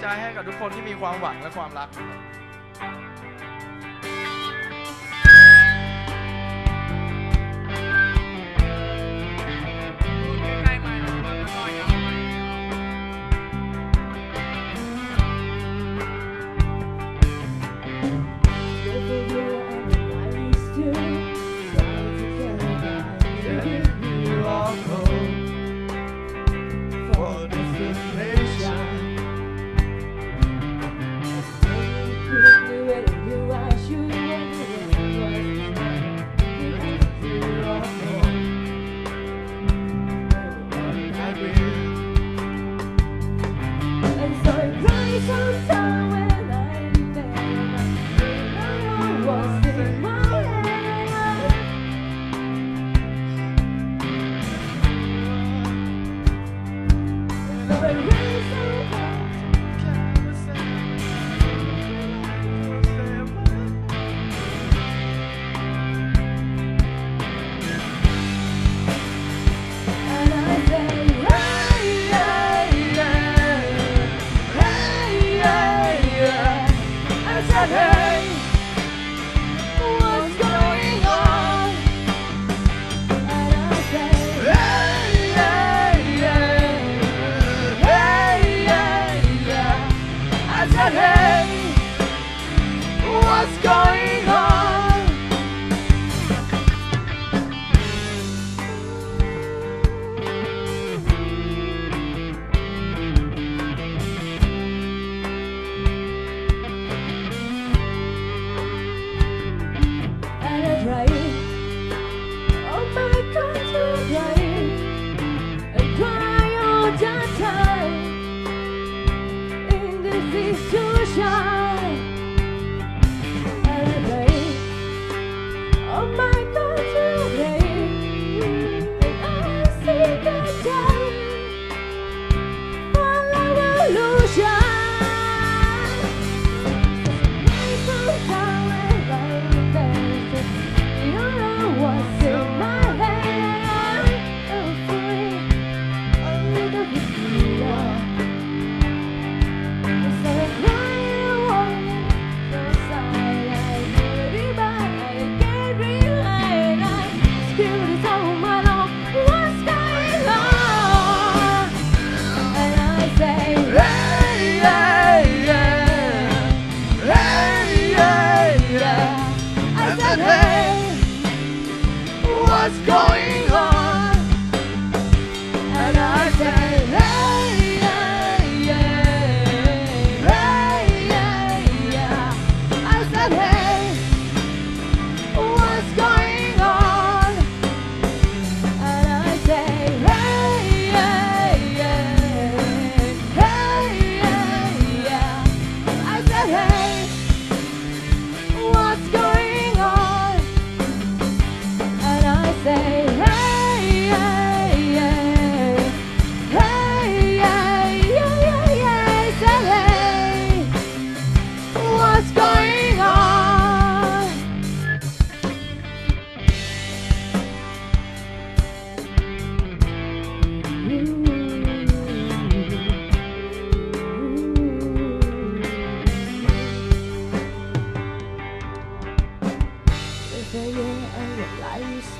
ใจให้กับทุกคนที่มีความหวังและความรัก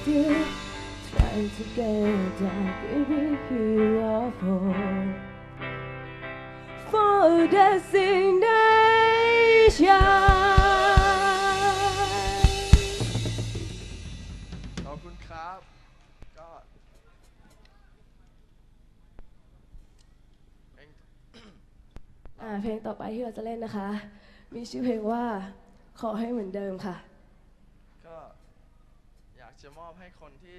still trying to get back in here for for destination. ขอบคุณครับ ก็ อ่าเพลงต่อไปที่เราจะเล่นนะคะ มีชื่อเพลงว่าขอให้เหมือนเดิมค่ะ ก็อยากจะมอบให้คนที่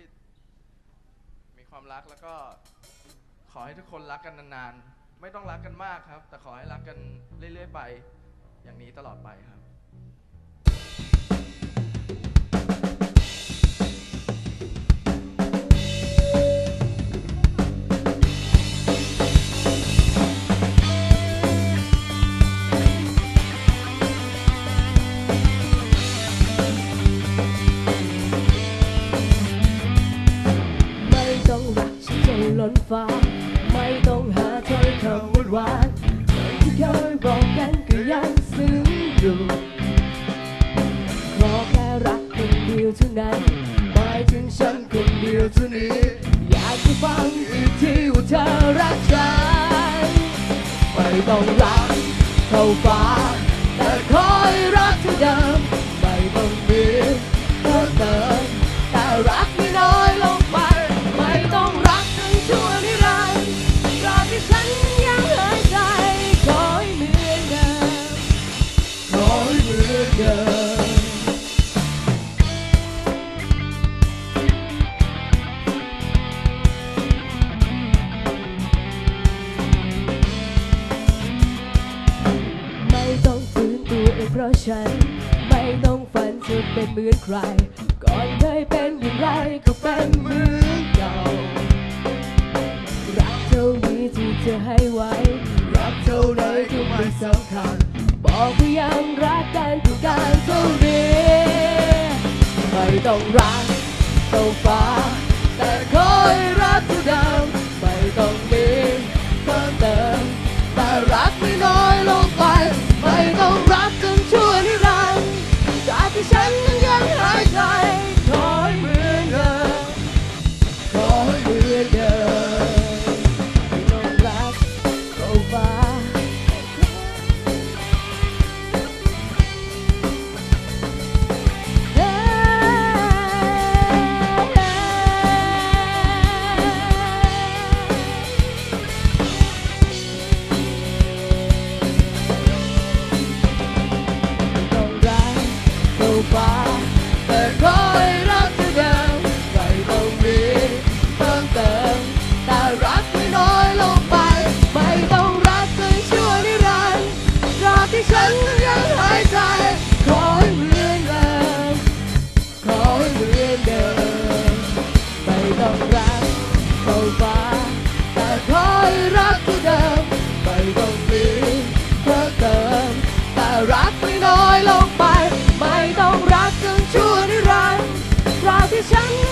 มีความรักแล้วก็ขอให้ทุกคนรักกันนานๆ ไม่ต้องรักกันมากครับ แต่ขอให้รักกันเรื่อยๆไป อย่างนี้ตลอดไปครับ ล้นฟ้า ไม่ต้องหาถ้อยคำหวานๆที่เคยบอกกันก็ยังซึ้งอยู่ขอแค่รักคนเดียวเท่านั้นหมายถึงฉันคนเดียวเท่านี้ อยากจะฟังอีกทีว่าเธอรักฉันไม่ต้องรักเท่าฟ้าแต่คอยรักเท่าเดิมไม่ต้องมีเพิ่มเติม ราะฉันไม่ต้องฝันจะเป็นเหมือนใคร ก่อนเคยเป็นอย่างไรก็เป็นเหมือนเก่า รักเท่านี้ที่เธอให้ไว้ รักเท่าไหนก็ไม่สำคัญ บอกว่ายังรักกันทุกการเท่านี้ไม่ต้องรักเท่าฟ้า แต่คอยรักเไม่